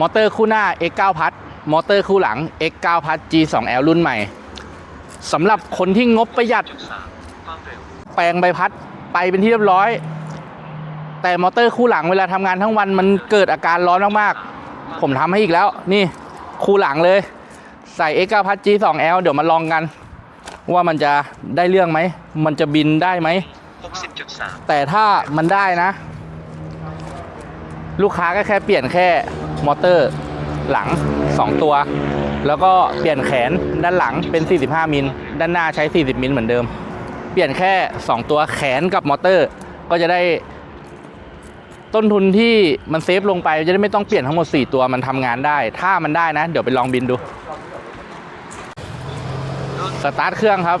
มอเตอร์คู่หน้า X9 พัดมอเตอร์คู่หลัง X9 พัด G2L รุ่นใหม่สำหรับคนที่งบประหยัดความเร็วแปลงใบพัดไปเป็นที่เรียบร้อย แต่มอเตอร์คู่หลังเวลาทำงานทั้งวันมันเกิดอาการร้อนมากๆ ผมทำให้อีกแล้วนี่คู่หลังเลย ใส่ X9 พัด G2L เดี๋ยวมาลองกัน ว่ามันจะได้เรื่องไหม มันจะบินได้ไหม60.3แต่ถ้ามันได้นะ ลูกค้าก็แค่เปลี่ยนแค่มอเตอร์หลัง 2 ตัว แล้วก็เปลี่ยนแขนด้านหลังเป็น 45 มิล ด้านหน้าใช้ 40 มิลเหมือนเดิม เปลี่ยนแค่ 2 ตัวแขนกับมอเตอร์ ก็จะได้ต้นทุนที่มันเซฟลงไปจะได้ไม่ต้องเปลี่ยนทั้งหมด 4 ตัวมันทำงานได้ ถ้ามันได้นะ เดี๋ยวไปลองบินดู สตาร์ทเครื่องครับ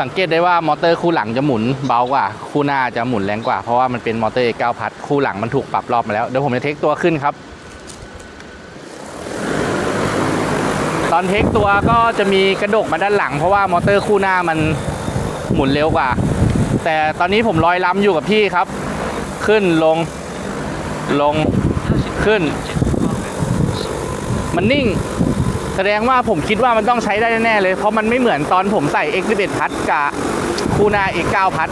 สังเกตได้ว่ามอเตอร์คู่หลังจะหมุนเบากว่า คู่หน้าจะหมุนแรงกว่า เพราะว่ามันเป็นมอเตอร์9พัดคู่หลังมันถูกปรับรอบมาแล้วเดี๋ยวผมจะเทคตัวขึ้นครับ ตอนเทคตัวก็จะมีกระดกมาด้านหลัง เพราะว่ามอเตอร์คู่หน้ามันหมุนเร็วกว่า แต่ตอนนี้ผมลอยล้ำอยู่กับพี่ครับ ขึ้นลงลงขึ้น มันนิ่ง แสดงว่าผมคิดว่ามันต้องใช้ได้แน่เลย เพราะมันไม่เหมือนตอนผมใส่ X11 พัดกับคูนา X9 พัด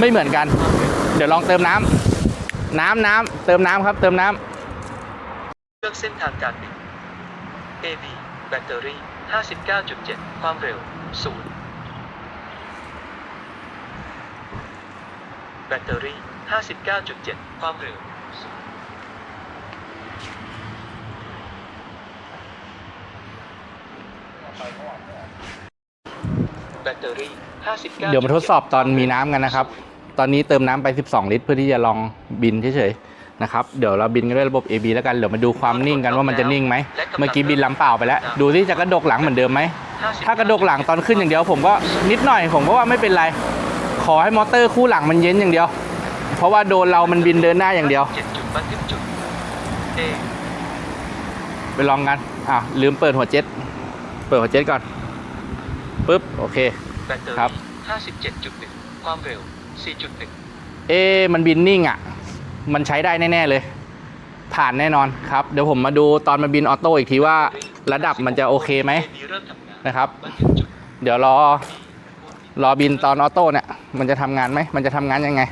ไม่เหมือนกัน เดี๋ยวลองเติมน้ำน้ำน้ำเติมน้ำครับ เติมน้ำเลือกเส้นทางการบิน AB แบตเตอรี่ 59.7 ความเร็ว 0 แบตเตอรี่ 59.7 ความเร็ว แบตเตอรี่59เดี๋ยวมาทดสอบตอนมีน้ำกันนะครับ ตอนนี้เติมน้ำไป 12 ลิตร เพื่อที่จะลองบินเฉยๆนะครับ เดี๋ยวเราบินกันด้วยระบบ AB แล้วกัน เดี๋ยวมาดูความนิ่งกันว่ามันจะนิ่งไหม เมื่อกี้บินลำเปล่าไปแล้ว ดูที่จะกระดกหลังเหมือนเดิมไหม ถ้ากระดกหลังตอนขึ้นอย่างเดียวผมก็นิดหน่อยผมก็ว่าไม่เป็นไร ขอให้มอเตอร์คู่หลังมันเย็นอย่างเดียว เพราะว่าโดนเรามันบินเดินหน้าอย่างเดียว7จุดบันทึกจุด A ไปลองกัน อะลืมเปิดหัวเจ็ต เปิดหัวเจ็ตก่อนปึ๊บโอเค แบตเตอครับรี่57.1 ความเร็ว 4.1 เอ๊ะมันบินนิ่งอะ มันใช้ได้แน่ ๆ เลย ผ่านแน่นอนครับ เดี๋ยวผมมาดูตอนมันบินออโต้อีกทีว่า ระดับมันจะโอเคไหม AB เริ่มทำงานนะครับ บันทึกจุดเดี๋ยวรอ รอบินตอนออโต้เนี่ย มันจะทำงานไหม มันจะทำงานยังไง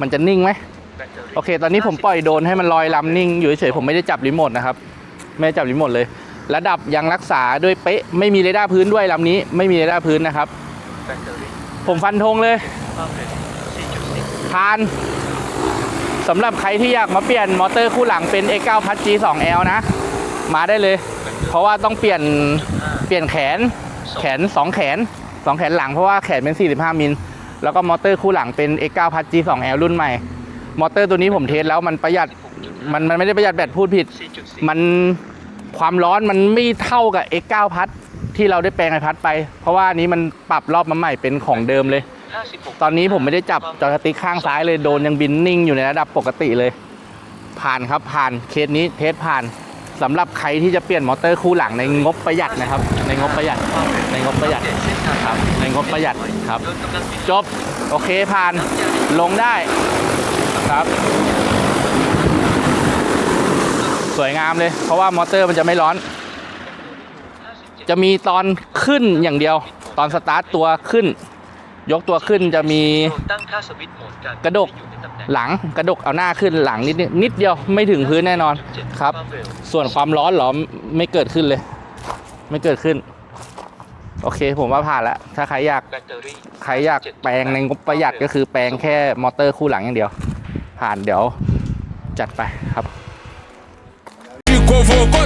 มันจะนิ่งไหม แบตเตอรี่โอเค ตอนนี้ผมปล่อยโดรนให้มันลอยลำนิ่ง อยู่เฉยๆผมไม่ได้จับรีโมทนะครับ ไม่ได้จับรีโมทเลย ระดับยังรักษาด้วยเป๊ะไม่มีเรดาร์พื้นด้วยลำนี้ไม่มีเรดาร์พื้นนะครับ แบตเตอรี่ผมฟันธงเลย ความเร็ว4.4ทานสำหรับใครที่อยากมาเปลี่ยนมอเตอร์คู่หลังเป็น X9 พัด G2L นะ มาได้เลย เพราะว่าต้องเปลี่ยนเปลี่ยนแขนแขน 2 แขน 2 แขนหลังเพราะว่าแขนเป็น 45 มิล แล้วก็มอเตอร์คู่หลังเป็น X9 พัด G2L รุ่นใหม่ มอเตอร์ตัวนี้ผมเทสแล้วมันประหยัดมันมันไม่ได้ประหยัดแบตพูดผิด 4.4มัน ความร้อนมันไม่เท่ากับ X9 พัดที่เราได้แปลงไอพัดไป เพราะว่าอันนี้มันปรับรอบมาใหม่เป็นของเดิมเลย56ตอนนี้ผมไม่ได้จับจอยสติ๊กข้างซ้ายเลยโดนยังบินนิ่งอยู่ในระดับปกติเลย ผ่านครับผ่านเคสนี้เทสผ่านสำหรับใครที่จะเปลี่ยนมอเตอร์คู่หลังในงบประหยัดนะครับ ในงบประหยัดในงบประหยัดเส้นทางครับในงบประหยัดครับโดยกำลังบินจบ โอเคผ่านลงได้ครับส วยงามเลย เพราะว่ามอเตอร์มันจะไม่ร้อน จะมีตอนขึ้นอย่างเดียว ตอนสตาร์ทตัวขึ้น ยกตัวขึ้นจะมีกระดกหลังกระดกเอาหน้าขึ้นหลังนิดนิดนิดเดียวไม่ถึงพื้นแน่นอนครับ ส่วนความร้อนหรอไม่เกิดขึ้นเลย ไม่เกิดขึ้น โอเคผมว่าผ่านแล้วถ้าใครอยากใครอยากแปลงในงบประหยัดก็คือแปลงแค่มอเตอร์คู่หลังอย่างเดียว ผ่านเดี๋ยวจัดไปครับ vou